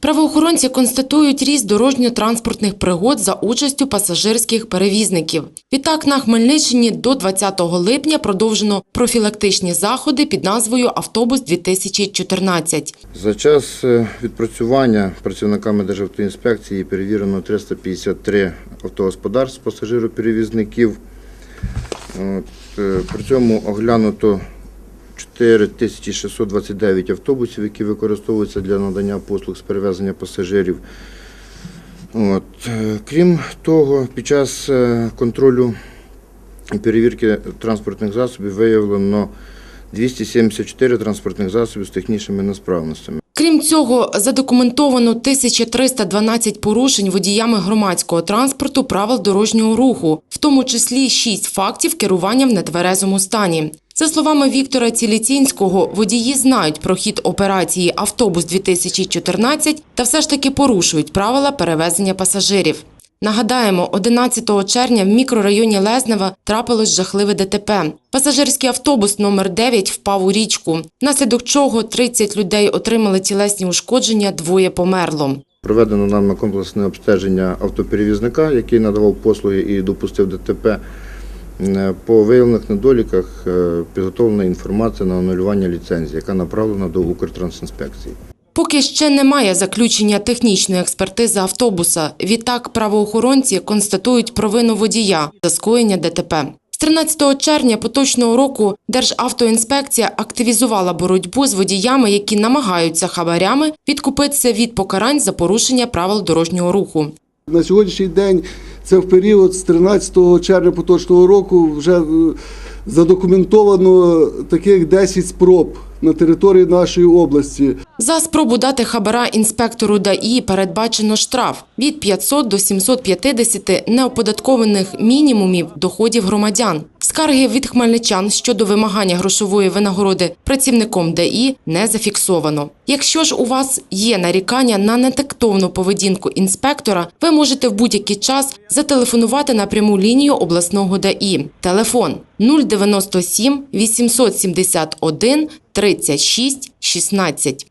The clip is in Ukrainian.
Правоохоронці констатують ріст дорожньо-транспортних пригод за участю пасажирських перевізників. Відтак на Хмельниччині до 20 липня продовжено профілактичні заходи під назвою Автобус 2014 За час е, відпрацювання працівниками Державтоінспекції перевірено 353 автогосподарств пасажироперевізників. Е, При цьому оглянуто 4629 автобусів, які використовуються для надання послуг з перевезення пасажирів. От. е, Крім того, під час е, контролю і перевірки транспортних засобів виявлено 274 транспортних засобів з технічними несправностями. Крім цього, задокументовано 1312 порушень водіями громадського транспорту правил дорожнього руху, в тому числі 6 фактів керування в нетверезому стані. За словами Віктора Ціліцінського, водії знають про хід операції «Автобус 2014» та все ж таки порушують правила перевезення пасажирів. Нагадаємо, 11 червня в мікрорайоні Лезнева трапилось жахливе ДТП. Пасажирський автобус номер 9 впав у річку, внаслідок чого 30 людей отримали тілесні ушкодження, двоє померло. Проведено нами комплексне обстеження автоперевізника, який надавав послуги і допустив ДТП. Е, По виявлених недоліках е, підготовлена інформація на анулювання ліцензії, яка направлена до Укртрансінспекції. Поки ще немає заключення технічної експертизи автобуса. Відтак правоохоронці констатують провину водія за скоєння ДТП. З 13 червня поточного року Державтоінспекція активізувала боротьбу з водіями, які намагаються хабарями відкупитися від покарань за порушення правил дорожнього руху. На сьогоднішній день це в період з 13 червня поточного року вже е, задокументовано таких 10 спроб на території нашої області. За спробу дати хабара інспектору ДАІ передбачено штраф від 500 до 750 неоподаткованих мінімумів доходів громадян. Скарги від хмельничан щодо вимагання грошової винагороди працівником ДАІ не зафіксовано. Якщо ж у вас є нарікання на нетактовну поведінку інспектора, ви можете в будь-який час зателефонувати на пряму лінію обласного ДАІ. Телефон 097 871 36 16.